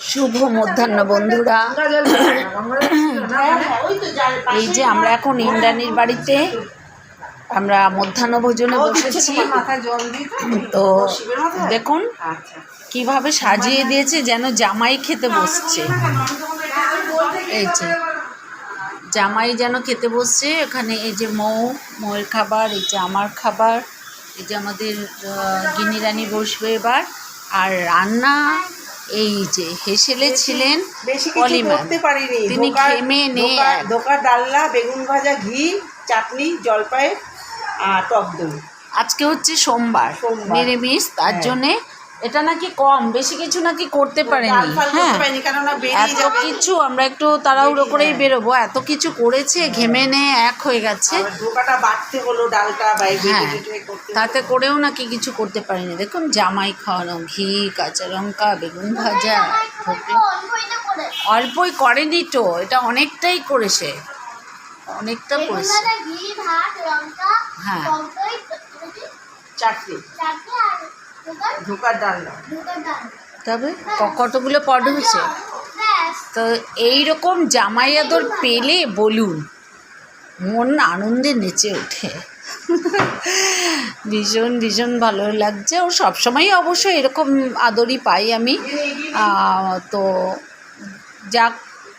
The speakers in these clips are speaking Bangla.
শুভ মধ্যাহ্ন বন্ধুরা। এই যে আমরা এখন ইন্দ্রাণীর বাড়িতে আমরা মধ্যাহ্ন ভোজনে বসেছি। তো? দেখুন কীভাবে সাজিয়ে দিয়েছে যেন জামাই খেতে বসছে। এই যে জামাই যেন খেতে বসছে এখানে এই যে মৌ মৌয়ের খাবার এই যে আমার খাবার এই যে আমাদের আহ, গিনি রানী বসবে এবার। আর রান্না এই যে হেসেলে ছিলেন। তিনি ঘেমে নে এক। ডালনা বেগুন ভাজা ঘি চাটনি জলপাই আর টক দই আজকে হচ্ছে সোমবার সোমবার। নিরামিষ তার হ্যাঁ। জন্যে এটা নাকি কম বেশি কিছু নাকি করতে পারেনি। হ্যাঁ এত কিছু আমরা একটু তাড়াহুড়ো করেই বেরোবো এত কিছু করেছে ঘেমে নে এক হয়ে গেছে। হলো ডালটা হ্যাঁ তাতে করেও নাকি কিছু করতে পারিনি। দেখুন জামাই খাওয়ানো ঘি কাঁচা লঙ্কা বেগুন ভাজা অল্পই করেনি তো এটা অনেকটাই করেছে। অনেকটা করেছে। হ্যাঁ। চাটনি ধোকার ডালনা। তবে ক- কতগুলো পড হয়েছে? তো এইরকম জামাই আদর পেলে বলুন মন আনন্দে নেচে ওঠে। ভীষণ ভীষণ ভালো লাগছে। ও সবসময়ই অবশ্য এরকম আদরই পাই আমি। তো যাক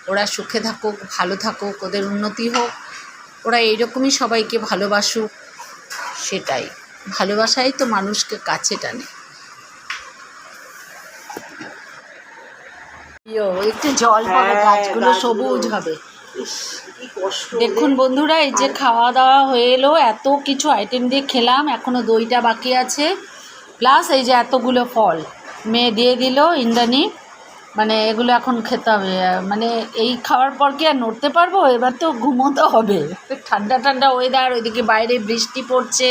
ওরা সুখে থাকুক ভালো থাকুক ওদের উন্নতি হোক ওরা এইরকমই সবাইকে ভালোবাসুক সেটাই। ভালোবাসাই তো মানুষকে কাছে টানে। একটু জল পাবে হ্যাঁ, গাছগুলো। সবুজ হবে। দেখুন বন্ধুরা এই যে খাওয়া দাওয়া হয়ে এলো এত কিছু আইটেম দিয়ে খেলাম এখনও দইটা বাকি আছে। প্লাস এই যে এতগুলো ফল মেয়ে দিয়ে দিল ইন্দ্রাণী। মানে এগুলো এখন খেতে হবে মানে এই খাওয়ার পর কি আর নড়তে পারব? এবার তো ঘুমোতে হবে। ঠান্ডা ঠান্ডা ওয়েদার ওইদিকে বাইরে বৃষ্টি পড়ছে।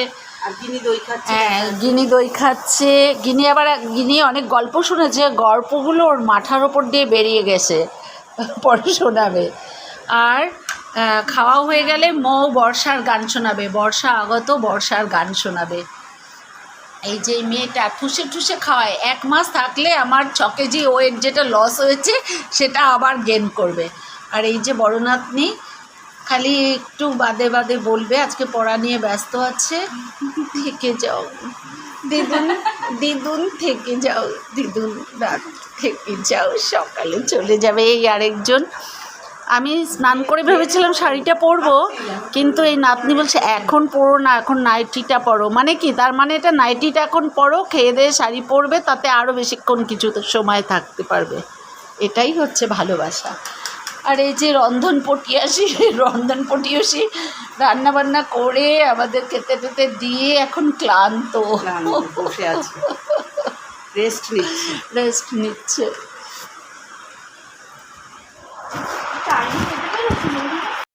হ্যাঁ গিনি দই খাচ্ছে। গিনি আবার গিনি অনেক গল্প শুনেছে, গল্পগুলো ওর মাথার ওপর দিয়ে বেরিয়ে গেছে পরে শোনাবে। আর খাওয়া হয়ে গেলে মৌ বর্ষার গান শোনাবে, বর্ষা আগত বর্ষার গান শোনাবে। এই যে মেয়েটা ঠুসে ঠুসে খাওয়ায়, এক মাস থাকলে আমার ছ কেজি ওয়েট যেটা লস হয়েছে, সেটা আবার গেন করবে। আর এই যে বড় নাতনি খালি একটু বাদে বাদে বলবে, আজকে পড়া নিয়ে ব্যস্ত আছে, থেকে যাও। দিদুন দিদুন থেকে যাও, দিদুন রাত থেকে যাও, সকালে চলে যাবে এই আরেকজন। আমি স্নান করে ভেবেছিলাম শাড়িটা পরবো, কিন্তু এই নাতনি বলছে, এখন পরো না, এখন নাইটিটা পরো। মানে কি? তার মানে এটা নাইটিটা এখন পরো, খেয়ে দিয়ে শাড়ি পরবে, তাতে আরও বেশিক্ষণ কিছু সময় থাকতে পারবে। এটাই হচ্ছে ভালোবাসা। আর এই যে রন্ধন পটিয়াসি রন্ধন পটিয়াসি রান্না বান্না করে আমাদের খেতে টেতে দিয়ে এখন ক্লান্ত। রেস্ট নিচ্ছে। রেস্ট নিচ্ছে।